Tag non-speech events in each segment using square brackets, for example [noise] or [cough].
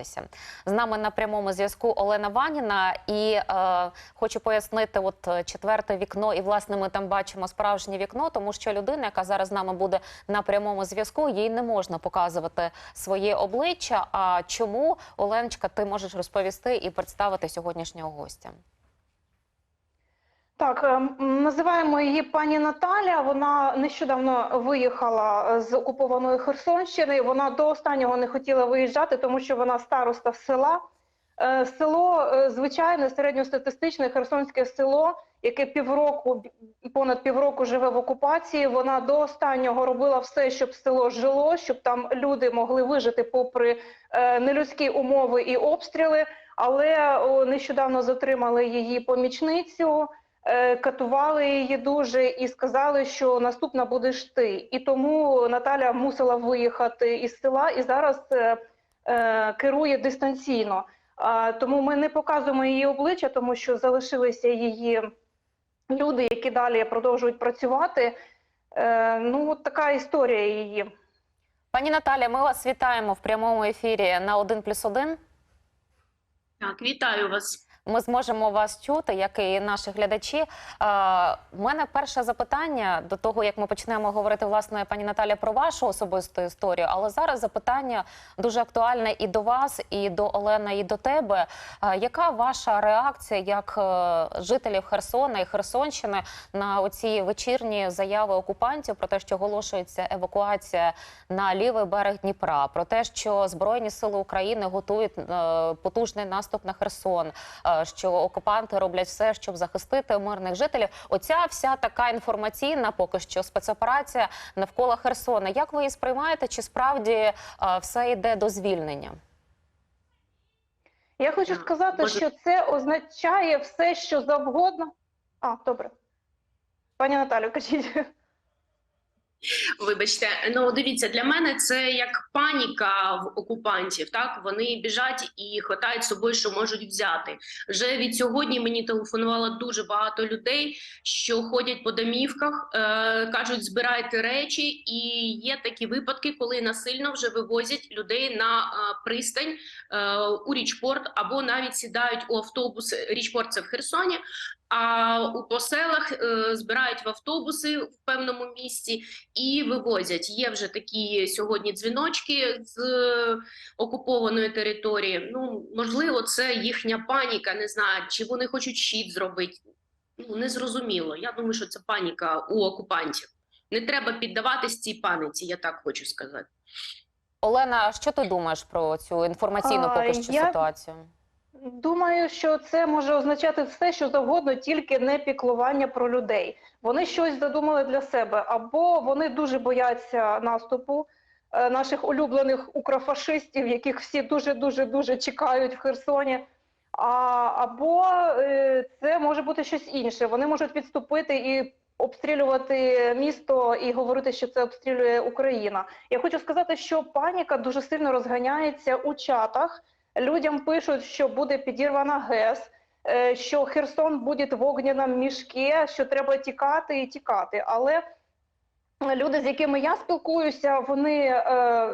розібратися. З нами на прямому зв'язку Олена Ваніна, і е, хочу пояснити, от е, четверте вікно, і власне ми там бачимо справжнє вікно, тому що людина, яка зараз з нами буде на прямому зв'язку, їй не можна показувати своє обличчя. А чому Оленочка, ти можеш розповісти і представити сьогоднішнього гостя? Так, ем, називаємо її пані Наталя. Вона нещодавно виїхала е, з окупованої Херсонщини. Вона до останнього не хотіла виїжджати, тому що вона староста села. Е, Село е, звичайне середньостатистичне херсонське село, яке півроку понад півроку живе в окупації. Вона до останнього робила все, щоб село жило, щоб там люди могли вижити попри е, нелюдські умови і обстріли. Але нещодавно затримали її помічницю е, катували її дуже і сказали, що наступна будеш ти. І тому Наталя мусила виїхати із села і зараз е, е, керує дистанційно. А, тому ми не показуємо її обличчя, тому що залишилися її люди, які далі продовжують працювати. Е, ну, от така історія її. Пані Наталя, ми вас вітаємо в прямому ефірі на 1 плюс 1. Так, вітаю вас. Ми зможемо вас чути, як і наші глядачі. Е, У мене перше запитання до того, як ми почнемо говорити, власне, пані Наталя, про вашу особисту історію. Але зараз запитання дуже актуальне і до вас, і до Олени, і до тебе. Е, Яка ваша реакція як е, жителів Херсона і Херсонщини на оці вечірні заяви окупантів про те, що оголошується евакуація на лівий берег Дніпра, про те, що Збройні сили України готують е, потужний наступ на Херсон, е, що окупанти роблять все, щоб захистити мирних жителів. Оця вся така інформаційна, поки що спецоперація навколо Херсона. Як ви її сприймаєте? Чи справді е, все йде до звільнення? Я хочу сказати, що це означає все, що завгодно. А, добре. Пані Наталю, кажіть. Вибачте, ну дивіться, для мене це як паніка в окупантів. Так вони біжать і хватають з собою, що можуть взяти. Вже від сьогодні мені телефонувало дуже багато людей, що ходять по домівках, е, кажуть, збирайте речі, і є такі випадки, коли насильно вже вивозять людей на е, пристань е, у річпорт або навіть сідають у автобус. Річпорт це в Херсоні. А у по селах е, збирають в автобуси в певному місці і вивозять. Є вже такі сьогодні дзвіночки з е, окупованої території. Ну можливо, це їхня паніка. Не знаю, чи вони хочуть щит зробити. Ну незрозуміло. Я думаю, що це паніка у окупантів. Не треба піддаватись цій паніці, я так хочу сказати. Олена, що ти думаєш про цю інформаційну поки що я- ситуацію? Думаю, що це може означати все, що завгодно, тільки не піклування про людей. Вони щось задумали для себе, або вони дуже бояться наступу е, наших улюблених укрофашистів, яких всі дуже дуже дуже чекають в Херсоні. А, або е, це може бути щось інше. Вони можуть відступити і обстрілювати місто і говорити, що це обстрілює Україна. Я хочу сказати, що паніка дуже сильно розганяється у чатах. Людям пишуть, що буде підірвана ГЕС, е, що Херсон буде в огняному мішки, що треба тікати і тікати. Але люди, з якими я спілкуюся, вони е,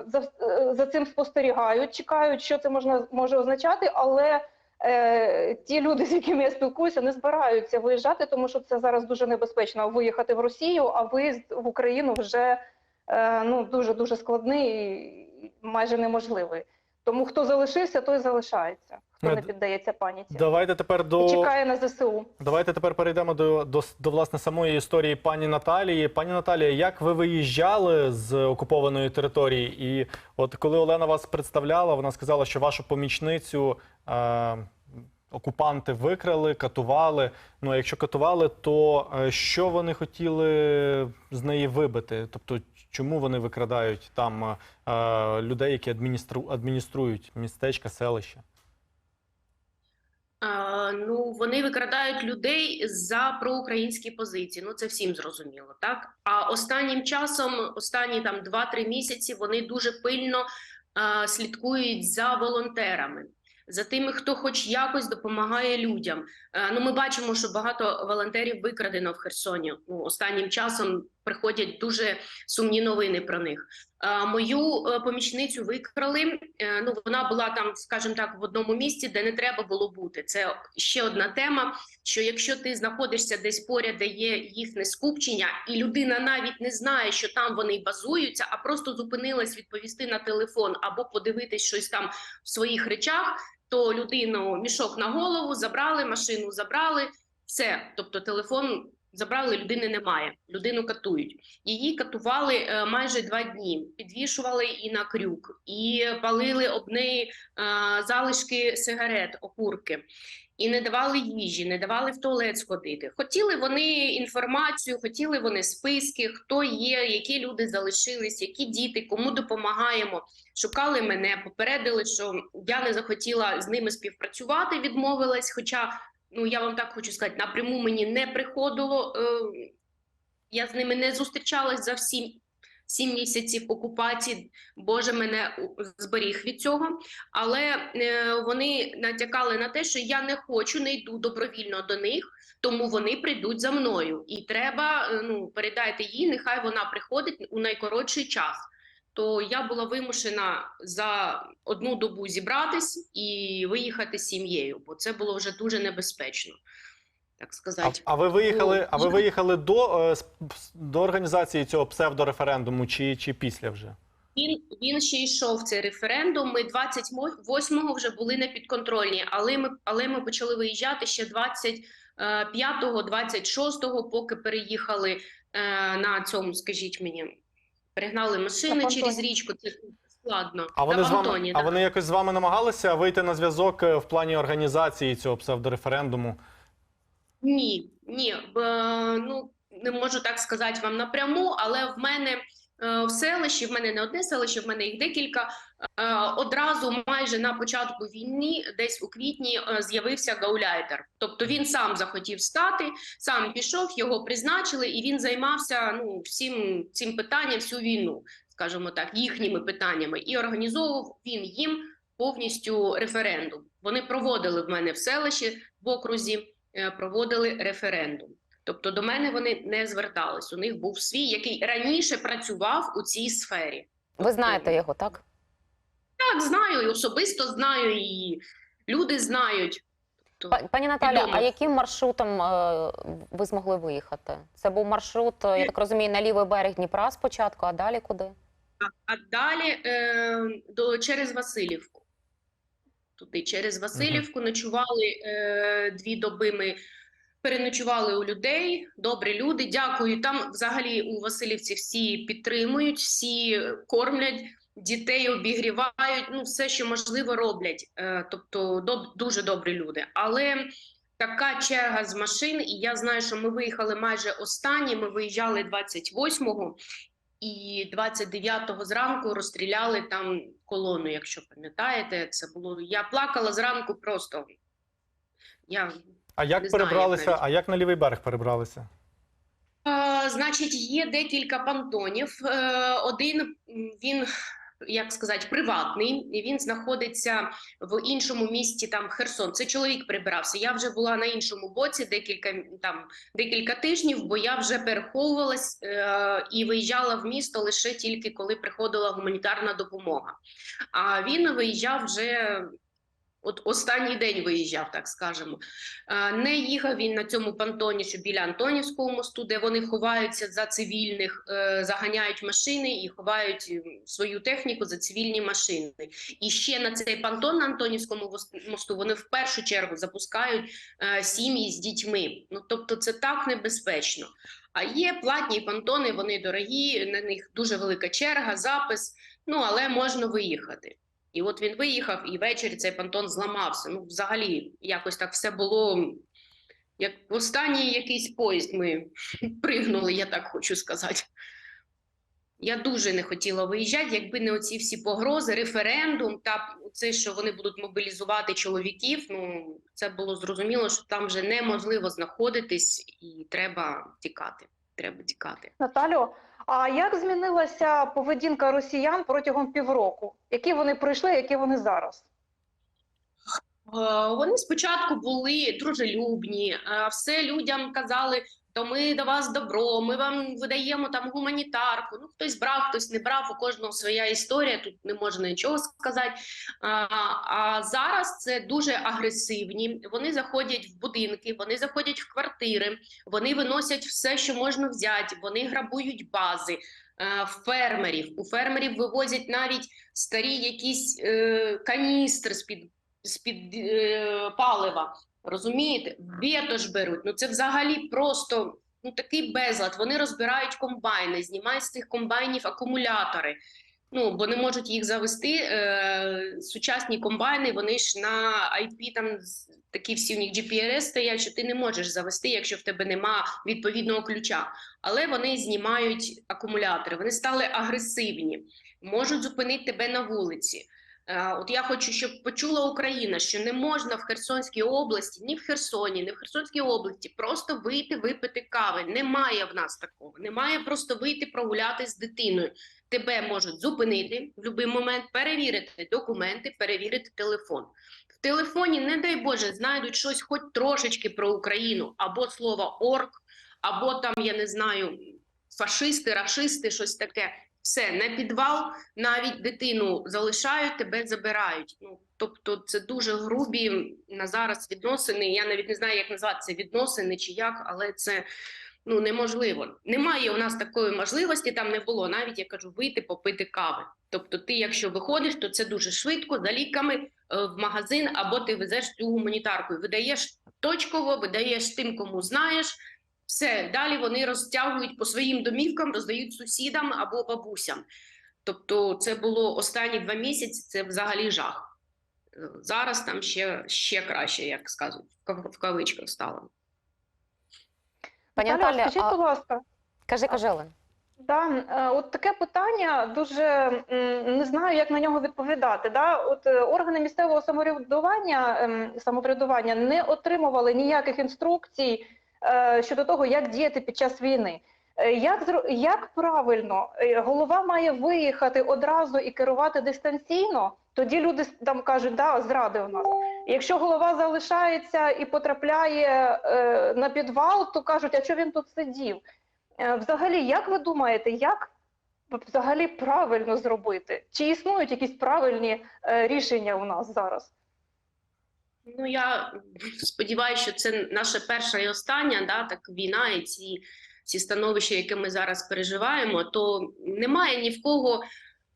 за, за цим спостерігають, чекають, що це можна може означати, але е, ті люди, з якими я спілкуюся, не збираються виїжджати, тому що це зараз дуже небезпечно виїхати в Росію, а виїзд в Україну вже е, ну дуже дуже складний і майже неможливий. Тому хто залишився, той залишається. Хто Е, не піддається паніці Давайте тепер і до чекає на ЗСУ. давайте тепер перейдемо до, до, до власне самої історії пані Наталії. Пані Наталія, як ви виїжджали з окупованої території? І от коли Олена вас представляла, вона сказала, що вашу помічницю е, окупанти викрали, катували. Ну а якщо катували, то е, що вони хотіли з неї вибити? Тобто, чому вони викрадають там е, людей, які адміністру, адмініструють містечка, селища? Е, ну, вони викрадають людей за проукраїнські позиції. Ну, це всім зрозуміло, так? А останнім часом, останні там 2-3 місяці, вони дуже пильно е, слідкують за волонтерами. За тими, хто хоч якось допомагає людям. Е, ну, ми бачимо, що багато волонтерів викрадено в Херсоні. Ну, останнім часом приходять дуже сумні новини про них. Мою е, помічницю викрали. Е, Ну вона була там, скажімо так, в одному місці, де не треба було бути. Це ще одна тема. Що якщо ти знаходишся десь поряд, де є їхнє скупчення, і людина навіть не знає, що там вони базуються, а просто зупинилась відповісти на телефон або подивитись щось там в своїх речах, то людину мішок на голову забрали, машину забрали, все. Тобто телефон забрали, людини немає. Людину катують. Її катували е, майже два дні. Підвішували і на крюк, і палили об неї е, залишки сигарет, окурки. І не давали їжі, не давали в туалет сходити. Хотіли вони інформацію, хотіли вони списки, хто є, які люди залишились, які діти, кому допомагаємо. Шукали мене, попередили, що я не захотіла з ними співпрацювати, відмовилась. Хоча, ну я вам так хочу сказати, напряму мені не приходило. Е, я з ними не зустрічалась за всім сім місяців окупації. Боже мене зберіг від цього. Але е, вони натякали на те, що я не хочу, не йду добровільно до них, тому вони прийдуть за мною. І треба е, ну передайте їй, нехай вона приходить у найкоротший час. То я була вимушена за одну добу зібратись і виїхати з сім'єю, бо це було вже дуже небезпечно, так сказати. а ви виїхали? А ви Ну, виїхали до, е, до організації цього псевдореферендуму чи, чи після вже? Він він ще йшов цей референдум. Ми 28-го вже були не підконтрольні, але ми але ми почали виїжджати ще 25-го, 26-го, поки переїхали е, на цьому, скажіть мені, перегнали машини На через понтоні. річку. Це складно. А вони на з вами, понтоні, а да. вони якось з вами намагалися вийти на зв'язок е, в плані організації цього псевдореферендуму? Ні, ні, б, е, ну не можу так сказати вам напряму, але в мене в селищі, в мене не одне селище, в мене їх декілька. е, Одразу майже на початку війни, десь у квітні, е, з'явився гауляйтер. Тобто він сам захотів стати, сам пішов, його призначили, і він займався ну всім цим питанням всю війну, скажімо так, їхніми питаннями, і організовував він їм повністю референдум. Вони проводили в мене в селищі в окрузі е, проводили референдум. Тобто до мене вони не звертались. У них був свій, який раніше працював у цій сфері. Ви знаєте його, так? Так, знаю, і особисто знаю, і люди знають. Тобто, Пані Наталя, а яким маршрутом е, ви змогли виїхати? Це був маршрут, е, я так розумію, на лівий берег Дніпра спочатку, а далі куди? а далі е, до, через Васильівку. Туди через Васильівку ночували е, дві доби. Ми переночували у людей. Добрі люди. Дякую. Там взагалі у Васильівці всі підтримують, всі кормлять. Дітей обігрівають, ну все, що можливо, роблять. Е, тобто доб- дуже добрі люди. Але така черга з машин, і я знаю, що ми виїхали майже останні. Ми виїжджали 28-го, і 29-го зранку розстріляли там колону, якщо пам'ятаєте. Це було. Я плакала зранку просто. Я А як Не перебралися? навіть. А як на лівий берег перебралися? Е, Значить, є декілька понтонів. Е, Один він, як сказати, приватний. і Він знаходиться в іншому місті, там Херсон. Це чоловік прибирався. Я вже була на іншому боці декілька там декілька тижнів, бо я вже переховувалась е, і виїжджала в місто лише тільки коли приходила гуманітарна допомога. А він виїжджав вже. От останній день виїжджав, так скажемо. Е, Не їхав він на цьому понтоні, що біля Антонівського мосту, де вони ховаються за цивільних, е, заганяють машини і ховають свою техніку за цивільні машини. І ще на цей понтон на Антонівському мосту вони в першу чергу запускають е, сім'ї з дітьми. Ну тобто, це так небезпечно. А є платні понтони, вони дорогі, на них дуже велика черга, запис. Ну але можна виїхати. І от він виїхав, і ввечері цей понтон зламався. Ну, взагалі, якось так все було. Як в останній якийсь поїзд ми [laughs] пригнули, я так хочу сказати. Я дуже не хотіла виїжджати, якби не оці всі погрози, референдум та це, що вони будуть мобілізувати чоловіків. Ну це було зрозуміло, що там вже неможливо знаходитись, і треба тікати. Треба тікати. Наталю, а як змінилася поведінка росіян протягом півроку? Які вони пройшли, які вони зараз? Е, Вони спочатку були дружелюбні, е, все людям казали то ми до вас добро, ми вам видаємо там гуманітарку. Ну хтось брав, хтось не брав. У кожного своя історія. Тут не можна нічого сказати. А, а зараз це дуже агресивні. Вони заходять в будинки, вони заходять в квартири, вони виносять все, що можна взяти. Вони грабують бази. е, Фермерів у фермерів вивозять навіть старі якісь е, каністри з під з під е, палива. Розумієте, Вєтож беруть. Ну це взагалі просто ну такий безлад. Вони розбирають комбайни, знімають з цих комбайнів акумулятори. Ну бо не можуть їх завести. Е, сучасні комбайни, вони ж на IP там такі всі у них GPRS стоять, що ти не можеш завести, якщо в тебе нема відповідного ключа. Але вони знімають акумулятори. Вони стали агресивні, можуть зупинити тебе на вулиці. Е, От я хочу, щоб почула Україна, що не можна в Херсонській області, ні в Херсоні, ні в Херсонській області просто вийти випити кави. Немає в нас такого. Немає просто вийти прогуляти з дитиною. Тебе можуть зупинити в будь-який момент, перевірити документи, перевірити телефон. В телефоні, не дай Боже, знайдуть щось, хоч трошечки про Україну, або слово орк, або там я не знаю, фашисти, рашисти, щось таке. Все на підвал, навіть дитину залишають, тебе забирають. Ну тобто, це дуже грубі на зараз відносини. Я навіть не знаю, як назвати це відносини чи як, але це ну неможливо. Немає у нас такої можливості. Там не було навіть я кажу, вийти попити кави. Тобто, ти, якщо виходиш, то це дуже швидко за ліками е, в магазин, або ти везеш цю гуманітарку видаєш точково, видаєш тим, кому знаєш. Все, далі вони розтягують по своїм домівкам, роздають сусідам або бабусям. Тобто, це було останні два місяці. Це взагалі жах. Е, Зараз там ще, ще краще, як сказати, в кавичках стало. Пані Наталя, скажіть, а- будь ласка, Кажи, кажи, Олен. Да, е, от таке питання дуже не знаю, як на нього відповідати. Да? От е, органи місцевого самоврядування, ем, самоврядування не отримували ніяких інструкцій щодо того, як діяти під час війни. Е, Як як правильно Е, голова має виїхати одразу і керувати дистанційно? Тоді люди там кажуть, да, зрадив нас. Якщо голова залишається і потрапляє е, на підвал, то кажуть, а що він тут сидів? Е, Взагалі, як ви думаєте, як взагалі правильно зробити? Чи існують якісь правильні е, рішення у нас зараз? Ну я сподіваюся, що це наша перша і остання да, так війна і ці, ці становища, які ми зараз переживаємо, то немає ні в кого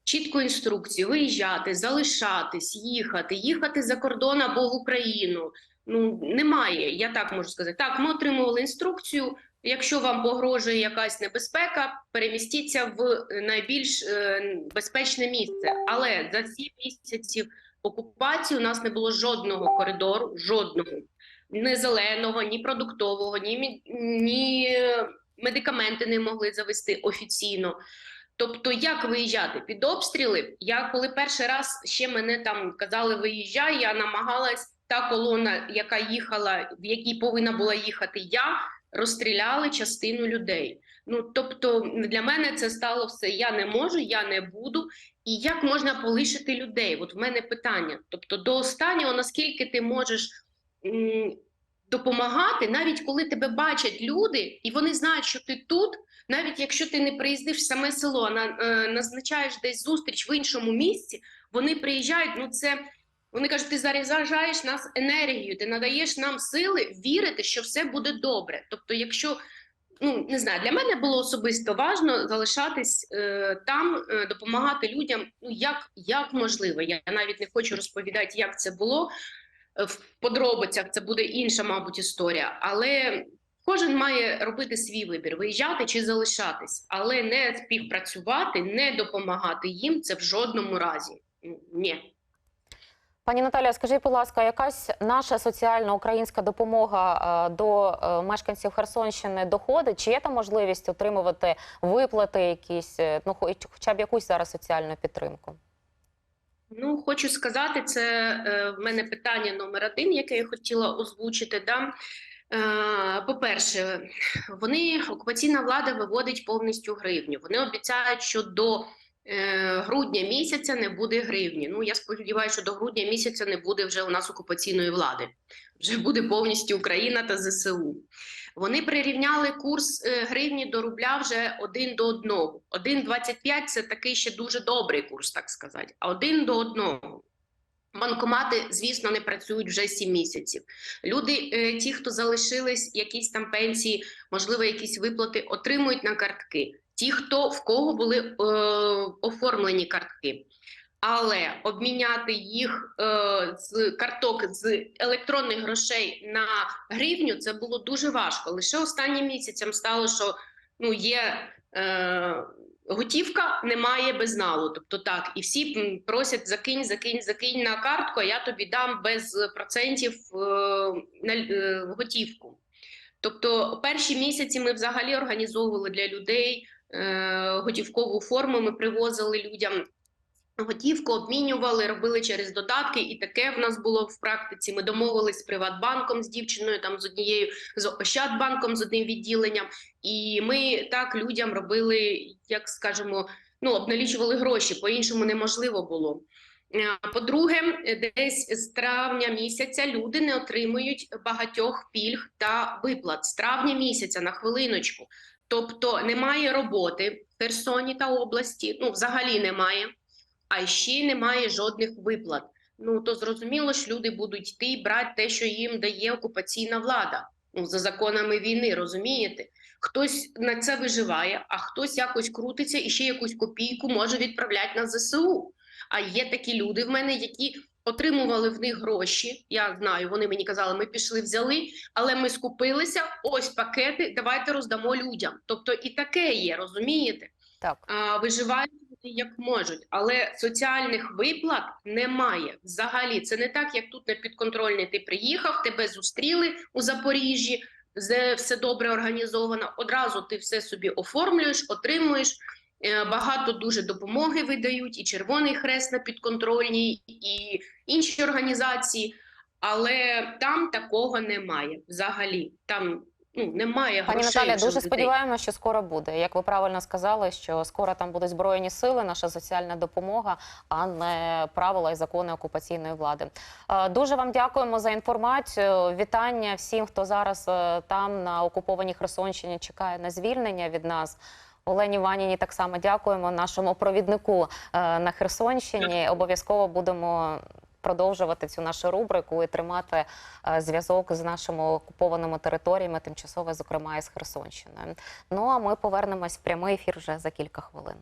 чіткої інструкції виїжджати, залишатись, їхати, їхати за кордон або в Україну. Ну немає, я так можу сказати. Так, ми отримували інструкцію. Якщо вам погрожує якась небезпека, перемістіться в найбільш е, безпечне місце. Але за сім місяців окупації у нас не було жодного коридору, жодного ні зеленого, ні продуктового, ні, ні медикаменти не могли завести офіційно. Тобто, як виїжджати під обстріли? Я коли перший раз ще мене там казали виїжджай, я намагалась та колона, яка їхала, в якій повинна була їхати я, розстріляли частину людей. Ну тобто для мене це стало все. Я не можу, я не буду. І як можна полишити людей? От в мене питання. Тобто, до останнього, наскільки ти можеш м, допомагати, навіть коли тебе бачать люди, і вони знають, що ти тут, навіть якщо ти не приїздиш в саме село, на, е, назначаєш десь зустріч в іншому місці, вони приїжджають. Ну це вони кажуть, ти заряджаєш нас енергією, ти надаєш нам сили вірити, що все буде добре. Тобто, якщо ну не знаю, для мене було особисто важно залишатись е, там, е, допомагати людям. Ну як, як можливо, я навіть не хочу розповідати, як це було е, в подробицях. Це буде інша, мабуть, історія, але. Кожен має робити свій вибір: виїжджати чи залишатись, але не співпрацювати, не допомагати їм. Це в жодному разі. Ні. Пані Наталя, скажіть, будь ласка, якась наша соціальна українська допомога е, до е, мешканців Херсонщини доходить? Чи є там можливість отримувати виплати якісь, е, ну хоча б якусь зараз соціальну підтримку? Ну, хочу сказати, це в мене питання номер один, яке я хотіла озвучити. Да? По-перше, вони окупаційна влада виводить повністю гривню. Вони обіцяють, що до грудня місяця не буде гривні. Ну, я сподіваюся, що до грудня місяця не буде вже у нас окупаційної влади. Вже буде повністю Україна та ЗСУ. Вони прирівняли курс е, гривні до рубля вже один до одного. 1,25 – це такий ще дуже добрий курс, так сказати, а один до одного. Банкомати, звісно, не працюють вже 7 місяців. Люди, е, ті, хто залишились, якісь там пенсії, можливо, якісь виплати, отримують на картки. Ті, хто в кого були е, оформлені картки. Але обміняти їх е, з карток з електронних грошей на гривню це було дуже важко. Лише останнім місяцем стало, що ну є е, готівка, немає безналу. Тобто так, і всі просять закинь, закинь, закинь на картку, а я тобі дам без процентів е, на е, готівку. Тобто, перші місяці ми взагалі організовували для людей готівкову форму. Ми привозили людям готівку, обмінювали, робили через додатки, і таке в нас було в практиці. Ми домовились з Приватбанком з дівчиною, там з однією з Ощадбанком, з одним відділенням. І ми так людям робили, як скажемо, ну обналічували гроші, по-іншому неможливо було. Е, По-друге, десь з травня місяця люди не отримують багатьох пільг та виплат з травня місяця на хвилиночку. Тобто немає роботи в Херсоні та області, ну взагалі немає, а ще немає жодних виплат. Ну то зрозуміло, що люди будуть йти і брати те, що їм дає окупаційна влада. Ну, за законами війни, розумієте? Хтось на це виживає, а хтось якось крутиться і ще якусь копійку може відправляти на ЗСУ. А є такі люди в мене, які отримували в них гроші. Я знаю, вони мені казали, ми пішли, взяли, але ми скупилися. Ось пакети, давайте роздамо людям. Тобто і таке є, розумієте? Так. А, виживають як можуть, але соціальних виплат немає взагалі. Це не так, як тут на підконтрольний. Ти приїхав, тебе зустріли у Запоріжжі, де все добре організовано. Одразу ти все собі оформлюєш, отримуєш. Е, Багато дуже допомоги видають, і Червоний Хрест на підконтрольній, і інші організації. Але там такого немає взагалі. Там ну немає Пані грошей. Наталя, дуже людей. сподіваємося, що скоро буде. Як ви правильно сказали, що скоро там будуть збройні сили, наша соціальна допомога, а не правила і закони окупаційної влади. Е, Дуже вам дякуємо за інформацію. Вітання всім, хто зараз е, там на окупованій Херсонщині чекає на звільнення від нас. Олені Ваніні так само дякуємо нашому провіднику е, на Херсонщині. Обов'язково будемо продовжувати цю нашу рубрику і тримати е, зв'язок з нашими окупованими територіями, тимчасово, зокрема, і з Херсонщиною. Ну а ми повернемось в прямий ефір вже за кілька хвилин.